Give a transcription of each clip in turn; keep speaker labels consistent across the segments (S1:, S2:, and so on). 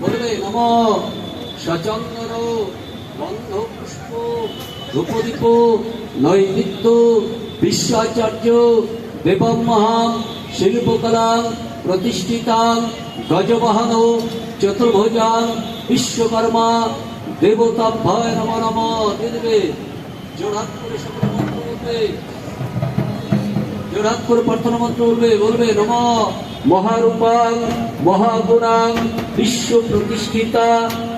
S1: বলবে, নম বন্ধ পুষ্প, ধূপদীপ নৈমিত্য বিশ্বাচার্য দেবমহাম শিল্পকলাং, প্রতিষ্ঠিতাং, গজবাহন চতুর্ভজান বিশ্বকর্মা দেবতাভ্যয় নম নম। দিয়ে দেবে। জোড়হাত করে সকল মন্ত্র বলবে। জোড়হাত করে প্রার্থনা মন্ত্র বলবে বলবে নম মহারূপাং মহাগুণাং বিশ্ব প্রতিষ্ঠিতা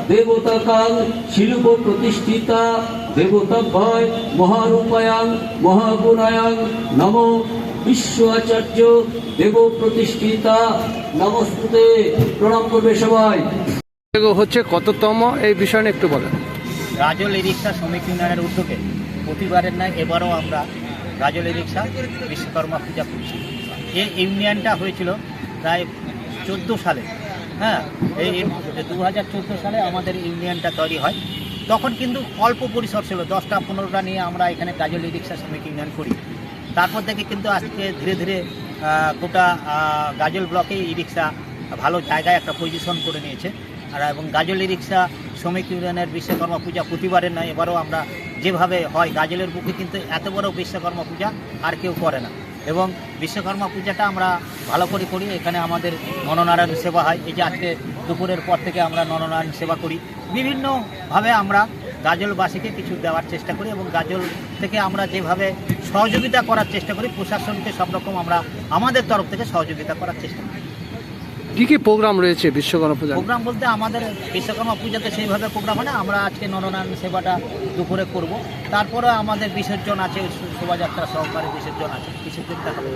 S1: দেবতাকাং শিল্প প্রতিষ্ঠিতা দেবতাভ্যয় মহারূপায়াং মহাগুণায়াং নম বিশ্ব আচার্য দেব প্রতিষ্ঠিতা নমস্তুতে প্রণাম করবে সবাই।
S2: হচ্ছে কততম? এই বিষয় একটু বলেন।
S3: রাজল ই রিক্সা শ্রমিক ইউনিয়নের উদ্যোগে প্রতিবারের নয় এবারও আমরা রাজল ই রিক্সা বিশ্বকর্মা পূজা করছি। এই ইউনিয়নটা হয়েছিল প্রায় চোদ্দ সালে হ্যাঁ এই দু হাজার চোদ্দ সালে আমাদের ইউনিয়নটা তৈরি হয়। তখন কিন্তু অল্প পরিসর ছিল, দশটা পনেরোটা নিয়ে আমরা এখানে গাজল রিক্সা শ্রমিক ইউনিয়ন করি। তারপর থেকে কিন্তু আজকে ধীরে ধীরে গোটা গাজল ব্লকে ই রিক্সা ভালো জায়গায় একটা পজিশন করে নিয়েছে। আর এবং গাজল রিক্সা শ্রমিক ইউনিয়নের বিশ্বকর্মা পূজা প্রতিবারের নয়, এবারও আমরা যেভাবে হয় গাজলের বুকে কিন্তু এত বড় বিশ্বকর্মা পূজা আর কেউ করে না। এবং বিশ্বকর্মা পূজাটা আমরা ভালো করে করি, এখানে আমাদের নরনারায়ণ সেবা হয়। এই যে আজকে দুপুরের পর থেকে আমরা নরনারায়ণ সেবা করি। বিভিন্নভাবে আমরা গাজলবাসীকে কিছু দেওয়ার চেষ্টা করি এবং গাজল থেকে আমরা যেভাবে সহযোগিতা করার চেষ্টা করি, প্রশাসনকে সব রকম আমরা আমাদের তরফ থেকে সহযোগিতা করার চেষ্টা করি।
S2: কি কি প্রোগ্রাম রয়েছে বিশ্বকর্মা পূজা
S3: প্রোগ্রাম বলতে আমাদের বিশ্বকর্মা পূজাতে সেইভাবে প্রোগ্রাম হয় না আমরা আজকে নরনারায়ণ সেবাটা দুপুরে করব। তারপরে আমাদের বিসর্জন আছে শোভাযাত্রা সহকারে বিসর্জন আছে বিসর্জনটা হবে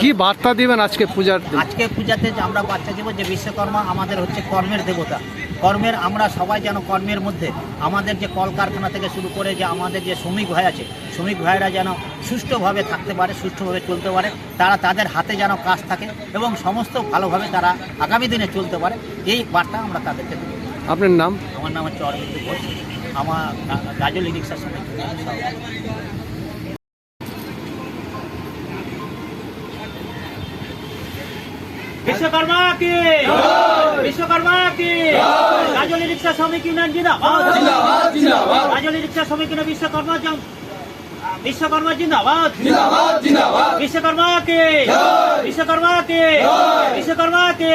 S2: কি বার্তা দিবেন আজকে পূজার
S3: আজকে পূজাতে যে আমরা বাচ্চা দেব যে বিশ্বকর্মা আমাদের হচ্ছে কর্মের দেবতা। কর্মের আমরা সবাই যেন কর্মের মধ্যে আমাদের যে কলকারখানা থেকে শুরু করে যে আমাদের যে শ্রমিক ভাই আছে শ্রমিক ভাইরা যেন সুষ্ঠুভাবে থাকতে পারে সুষ্ঠুভাবে চলতে পারে তারা তাদের হাতে যেন কাজ থাকে এবং সমস্ত ভালোভাবে তারা আগামী দিনে চলতে পারে এই বার্তা আমরা তাদেরকে দেব।
S2: আপনার নাম?
S3: আমার নাম হচ্ছে অরবিন্দ ঘোষ। আমার গাজল রিক্সা শ্রমিক ইউনিয়নের সভাপতি। বিশ্বকর্মা কি? বিশ্বকর্মা কি? গাজলি রিক্সা শ্রমিক ইউনিয়ন জিন্দাবাদ। গাজলি রিক্সা শ্রমিক ইউনিয়ন বিশ্বকর্মা জম- বিশ্বকর্মা জিন্দাবাদ বিশ্বকর্মা কে বিশ্বকর্মা কে বিশ্বকর্মা কে